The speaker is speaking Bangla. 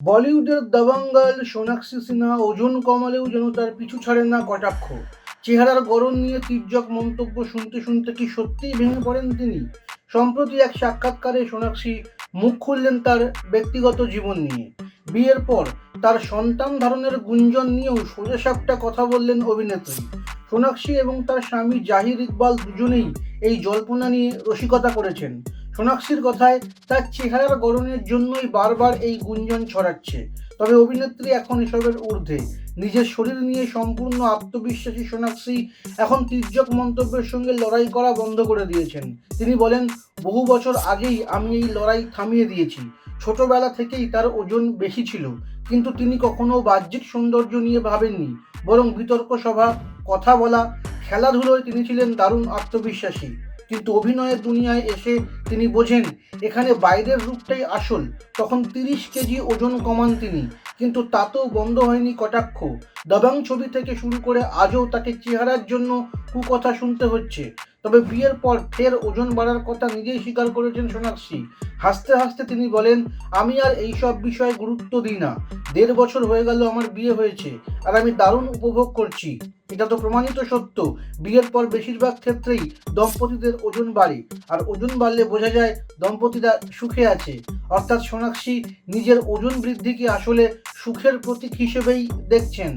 বলিউডের দাবাঙ্গাল সোনাক্ষী সিনহা ওজন কমালেও যেন তার পিছু ছাড়ে না কটাক্ষ। চেহারার গড়ন নিয়ে তির্যক মন্তব্য শুনতে শুনতে কি সত্যিই ভেঙে পড়েন তিনি? সম্প্রতি এক সাক্ষাৎকারে সোনাক্ষী মুখ খুললেন তার ব্যক্তিগত জীবন নিয়ে। বিয়ের পর তার সন্তান ধারণের গুঞ্জন নিয়েও সোজাসাপটা কথা বললেন অভিনেত্রী। সোনাক্ষী এবং তার স্বামী জাহির ইকবাল দুজনেই এই জল্পনা নিয়ে রসিকতা করেছেন। সোনাক্ষীর কথায়, তার চেহারার গড়নের জন্যই বারবার এই গুঞ্জন ছড়াচ্ছে। তবে অভিনেত্রী এখন এসবের ঊর্ধ্বে। নিজের শরীর নিয়ে সম্পূর্ণ আত্মবিশ্বাসী সোনাক্ষী এখন তির্যক মন্তব্যের সঙ্গে লড়াই করা বন্ধ করে দিয়েছেন। তিনি বলেন, বহু বছর আগেই আমি এই লড়াই থামিয়ে দিয়েছি। ছোটবেলা থেকেই তার ওজন বেশি ছিল, কিন্তু তিনি কখনো বাহ্যিক সৌন্দর্য নিয়ে ভাবেননি, বরং বিতর্ক সভা কথা বলা, খেলাধুলোয় তিনি ছিলেন দারুণ আত্মবিশ্বাসী। কিন্তু অভিনয়ের দুনিয়ায় এসে তিনি বোঝেন, এখানে বাইরের রূপটাই আসল, তখন তিরিশ কেজি ওজন কমান তিনি, কিন্তু তাতেও বন্ধ হয়নি কটাক্ষ। দাবাং ছবি থেকে শুরু করে আজও তাকে চেহারার জন্য কুকথা শুনতে হচ্ছে। তবে বিয়ের পর ফের ওজন বাড়ার কথা নিজেই স্বীকার করেছেন সোনাক্ষী। হাসতে হাসতে তিনি বলেন, আমি আর এইসব বিষয়ে গুরুত্ব দিই না। দেড় বছর হয়ে গেল আমার বিয়ে হয়েছে, আর আমি দারুণ উপভোগ করছি। এটা তো প্রমাণিত সত্য। বিয়ের পর বেশিরভাগ ক্ষেত্রেই দম্পতিদের ওজন বাড়ে, আর ওজন বাড়লে বোঝা যায় দম্পতিরা সুখে আছে। অর্থাৎ সোনাক্ষী নিজের ওজন বৃদ্ধিকে আসলে সুখের প্রতীক হিসেবেই দেখছেন।